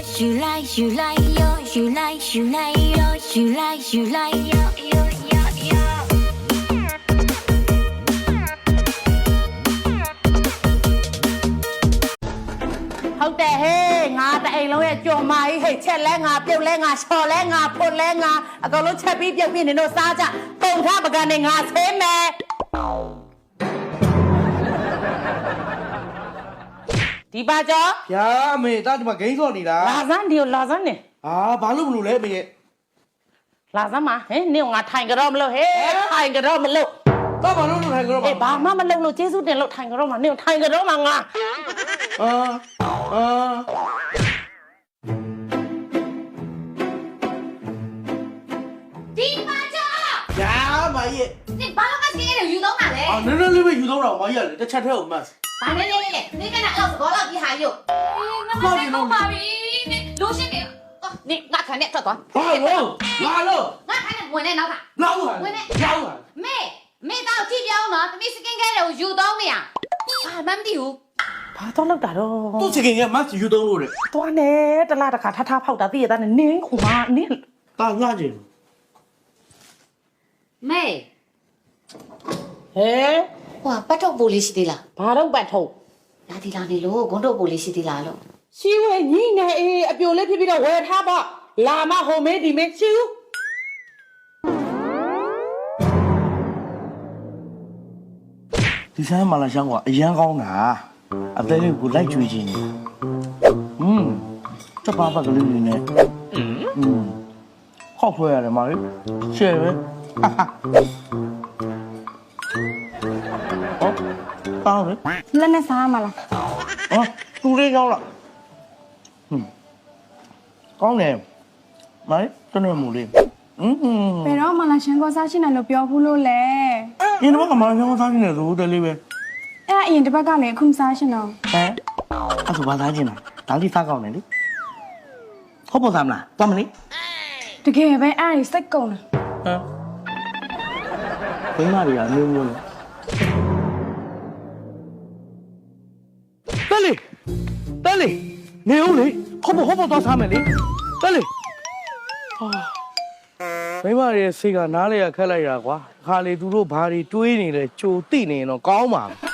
you like, you like, yo, you like, you like, yo, you like, you like, yo, yo, yo, yo. ဟုတ်တယ်ဟေးငါတအိမ်လုံးရဲ့ကြော်မာကြီးဟဲ့ချက်လဲငါပြုတ်လဲငါချော်လဲငါဖွတ်လဲငါအကုန်လုံးချက်ပြီးပြုတ်ပြီးနင်တို့စားကြပုံထပကံနဲ့ငါဆဲမယ် ဒီပါကြောဗျာအမေတာဒီမှာဂိမ်းဆော့နေတာလာစမ်းဒီကိုလာစမ်းနေအာဘာလို့မလို့လဲအမေရဲ့လာစမ်းမဟဲ့နင်ကငါထိုင်ကြတော့မလို့ဟဲ့ထိုင်ကြတော့မလို့တော့ဘာလို့လို့ထိုင်ကြတော့အေးဘာမှမလုပ်လို့ကျေးဇူးတင်လို့ထိုင်ကြတော့မနင်ထိုင်ကြတော့မငါအာအာဒီမှာကြောဗျာမရဲ့ဒီဘာလို့ကစီးရဲယူတော့မှာလဲအာနည်းနည်းလေးပဲယူတော့တော့မကြီးရလေတစ်ချက်တည်းကိုမတ် ဘာနဲ့လဲလဲနေကနာတော့ဘောလောက်ပြီးဟာယုတ်ငါမသိတော့ပါပြီလို့ရှင်းနေနေငါခံနဲ့ထွက်သွားဘာလို့ဘာလို့ငါခံနဲ့ဝင်နေနောက်ကလောက်ပါဝင်နေလောက်ပါမေမေတော့ကြည့်ပြောင်းနော်တမီးစကင်ကဲတွေကိုယူတော့နေရအာမမသိဘူးဘာတော့လောက်တာတော့သူ့စကင်ကမတ်ယူတော့လို့လေသွားနေတလားတစ်ခါထထဖောက်တာသိရတာနဲ့နင်းခုမနင်းတာငှားကြည့်မေဟဲ ဟွာပတ်တော့ပိုးလေးရှိသေးလား ဘာတော့ပတ်ထုတ် လာဒီလာနေလို့ဂွန်းတော့ပိုးလေးရှိသေးလားလို့ ရှိဝဲညိနေအေးအပြိုလေးဖြစ်ပြီးတော့ဝယ်ထားပေါ့လာမဟိုမေးဒီမေးရှိဦး ဒီဆိုင်မှာလာရှောင်းကအရန်ကောင်းတာအသေးလေးကိုလိုက်ကြွေခြင်းနေอืมတပါပါကလေးလေးနဲ့อืมခောက်ဖွဲရတယ်မလေးရှယ်ပဲဟော ကောင်းလေလက်နဲ့စားရမှာလားဟောသူလေးကောင်းလားဟွန်းကောင်းတယ်မလေးတနေ့မူလေးอืมဘယ်တော့မှလာရှန်ကောစားရှင်းတယ်လို့ပြောဘူးလို့လေဒီတော့ကမှရှောင်းစားနေတယ်ဆိုတယ်လေးပဲအဲ့ဒါအရင်တစ်ပတ်ကလည်းအခုမစားရှင်းတော့ဟမ်အဲ့ဆိုဘာသားချင်းလားဒါလေးစားကောင်းတယ်လေဟုတ်ပါသားမလားသွားမလေးတကယ်ပဲအဲ့ဒါကြီးစိတ်ကုန်တယ်ဟမ်ဘိမတွေကအမျိုးမျိုးလေ တက်လေတက်လေနေဦးလေဟုတ်ပါဟုတ်ပါသွားစားမယ်လေတက်လေဟာဘိမတွေရဲ့စိတ်ကနားလေရခက်လိုက်တာကွာခါလေသူတို့ဘာတွေတွေးနေလဲကြိုသိနေရင်တော့ကောင်းပါဘူး